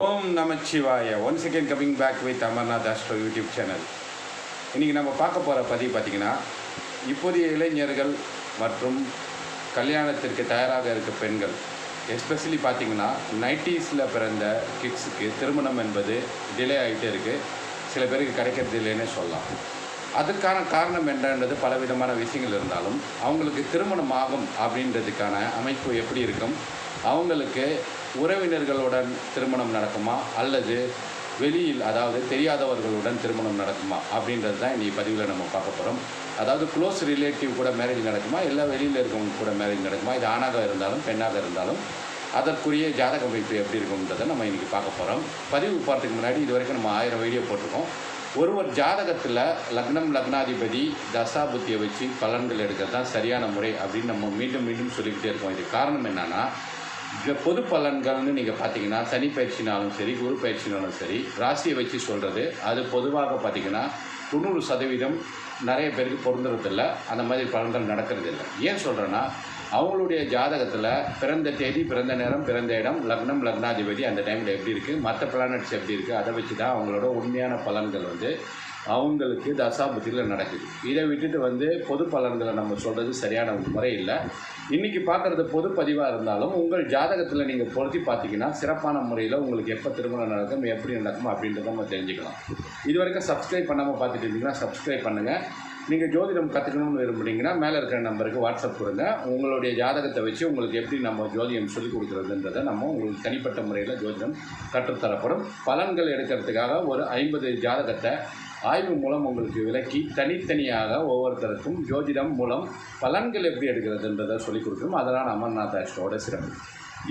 Om Namachivaya. One second coming back with Amarnath astro YouTube channel இன்றைக்கி நம்ம பார்க்க போகிற பதிவு பார்த்திங்கன்னா இப்போதைய இளைஞர்கள் மற்றும் கல்யாணத்திற்கு தயாராக இருக்க பெண்கள் எஸ்பெஷலி பார்த்திங்கன்னா நைன்டீஸில் பிறந்த கிட்ஸுக்கு திருமணம் என்பது டிலே ஆகிட்டே இருக்குது சில பேருக்கு கிடைக்கிறது இல்லைன்னு சொல்லலாம். அதுக்கான காரணம் என்னன்றது பலவிதமான விஷயங்கள் இருந்தாலும் அவங்களுக்கு திருமணம் ஆகும் அப்படின்றதுக்கான அமைப்பு எப்படி இருக்கும்? அவங்களுக்கு உறவினர்களுடன் திருமணம் நடக்குமா? அல்லது வெளியில் அதாவது தெரியாதவர்களுடன் திருமணம் நடக்குமா? அப்படின்றது தான் இன்றைக்கி பதிவில் நம்ம பார்க்க போகிறோம் அதாவது க்ளோஸ் ரிலேட்டிவ் கூட மேரேஜ் நடக்குமா? இல்லை வெளியில் இருக்கவங்க கூட மேரேஜ் நடக்குமா? இது ஆணாக இருந்தாலும் பெண்ணாக இருந்தாலும் அதற்குரிய ஜாதக அமைப்பு எப்படி இருக்கும்ன்றதை நம்ம இன்றைக்கி பார்க்க போகிறோம் பதிவு போகிறதுக்கு முன்னாடி இது வரைக்கும் நம்ம ஆயிரம் வீடியோ போட்டிருக்கோம். ஒருவர் ஜாதகத்தில் லக்னம் லக்னாதிபதி தசாபுத்தியை வச்சு பலன்கள் எடுக்கிறது தான் சரியான முறை அப்படின்னு நம்ம மீண்டும் மீண்டும் சொல்லிக்கிட்டே இருக்கோம். இது காரணம் என்னென்னா பொது பலன்கள்னு நீங்கள் பார்த்தீங்கன்னா சனி பயிற்சினாலும் சரி குரு பயிற்சினாலும் சரி ராசியை வச்சு சொல்கிறது அது பொதுவாக பார்த்தீங்கன்னா தொண்ணூறு சதவீதம் நிறைய பேருக்கு பொருந்துறதில்ல. அந்த மாதிரி பலன்கள் நடக்கிறது இல்லை ஏன் சொல்கிறேன்னா அவங்களுடைய ஜாதகத்தில் பிறந்த தேதி பிறந்த நேரம் பிறந்த இடம் லக்னம் லக்னாதிபதி அந்த டைமில் எப்படி இருக்குது மற்ற பிளானட்ஸ் எப்படி இருக்குது அதை வச்சு தான் அவங்களோட உண்மையான பலன்கள் வந்து அவங்களுக்கு தசாபுத்தியில் நடக்குது. இதை விட்டுட்டு வந்து பொது பலன்களை நம்ம சொல்கிறது சரியான முறை இல்லை இன்றைக்கி பார்க்குறது பொது பதிவாக இருந்தாலும் உங்கள் ஜாதகத்தில் நீங்கள் பொருத்தி பார்த்தீங்கன்னா சிறப்பான முறையில் உங்களுக்கு எப்போ திருமணம் நடக்கும் எப்படி நடக்கும் அப்படின்றத நம்ம தெரிஞ்சுக்கலாம். இது வரைக்கும் சப்ஸ்கிரைப் பண்ணாமல் பார்த்துட்டு இருந்தீங்கன்னா சப்ஸ்கிரைப் பண்ணுங்கள் நீங்கள் ஜோதிடம் கற்றுக்கணும்னு விரும்புனீங்கன்னா மேலே இருக்கிற நம்பருக்கு வாட்ஸ்அப் கொடுங்க. உங்களுடைய ஜாதகத்தை வச்சு உங்களுக்கு எப்படி நம்ம ஜோதிடம் சொல்லிக் கொடுக்குறதுன்றதை நம்ம உங்களுக்கு தனிப்பட்ட முறையில் ஜோதிடம் கற்றுத்தரப்படும். பலன்கள் எடுக்கிறதுக்காக ஒரு ஐம்பது ஜாதகத்தை ஆய்வு மூலம் உங்களுக்கு விளக்கி தனித்தனியாக ஒவ்வொருத்தருக்கும் ஜோதிடம் மூலம் பலன்கள் எப்படி எடுக்கிறதுன்றதை சொல்லிக் கொடுக்கணும். அதெல்லாம் அமர்நாத் ஆஸ்ட்ரோட சிறப்பு.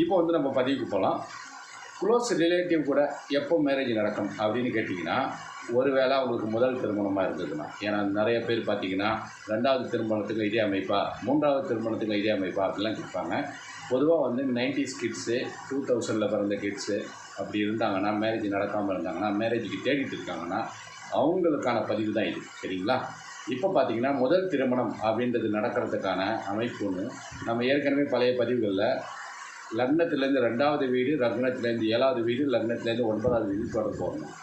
இப்போ வந்து நம்ம பதிவுக்கு போகலாம் க்ளோஸ் ரிலேட்டிவ் கூட எப்போ மேரேஜ் நடக்கும் அப்படின்னு கேட்டிங்கன்னா ஒருவேளை அவங்களுக்கு முதல் திருமணமாக இருந்ததுன்னா. ஏன்னா நிறைய பேர் பார்த்தீங்கன்னா ரெண்டாவது திருமணத்துக்கு இதே அமைப்பா மூன்றாவது திருமணத்துக்கு இதே அமைப்பா அப்படிலாம் கேட்பாங்க. பொதுவாக வந்து நைன்டிஸ் கிட்ஸு டூ தௌசண்டில் பிறந்த கிட்ஸு அப்படி இருந்தாங்கன்னா மேரேஜ் நடக்காமல் இருந்தாங்கன்னா மேரேஜுக்கு தேடிட்டு இருக்காங்கன்னா அவங்களுக்கான பதிவு தான் இது. சரிங்களா? இப்போ பார்த்தீங்கன்னா முதல் திருமணம் அப்படின்றது நடக்கிறதுக்கான அமைப்பு ஒன்று நம்ம ஏற்கனவே பழைய பதிவுகளில் லக்னத்துலேருந்து ரெண்டாவது வீடு லக்னத்துலேருந்து ஏழாவது வீடு லக்னத்துலேருந்து ஒன்பதாவது வீடு தொடர்பு வரணும்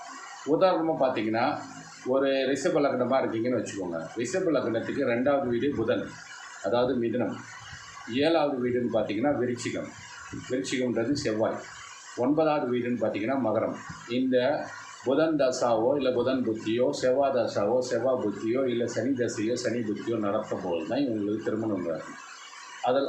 உதாரணமாக பார்த்தீங்கன்னா ஒரு ரிஷப லக்னமாக இருக்கீங்கன்னு வச்சுக்கோங்க. ரிஷப லக்னத்துக்கு ரெண்டாவது வீடு புதன் அதாவது மிதனம். ஏழாவது வீடுன்னு பார்த்தீங்கன்னா விருச்சிகம். விருச்சிகம்ன்றது செவ்வாய். ஒன்பதாவது வீடுன்னு பார்த்தீங்கன்னா மகரம். இந்த புதன் தசாவோ இல்லை புதன் புத்தியோ செவ்வாய் தசாவோ செவ்வாய் புத்தியோ இல்லை சனி தசையோ சனி புத்தியோ நடத்தும் போது தான் இவங்களுக்கு திருமணம். அதில்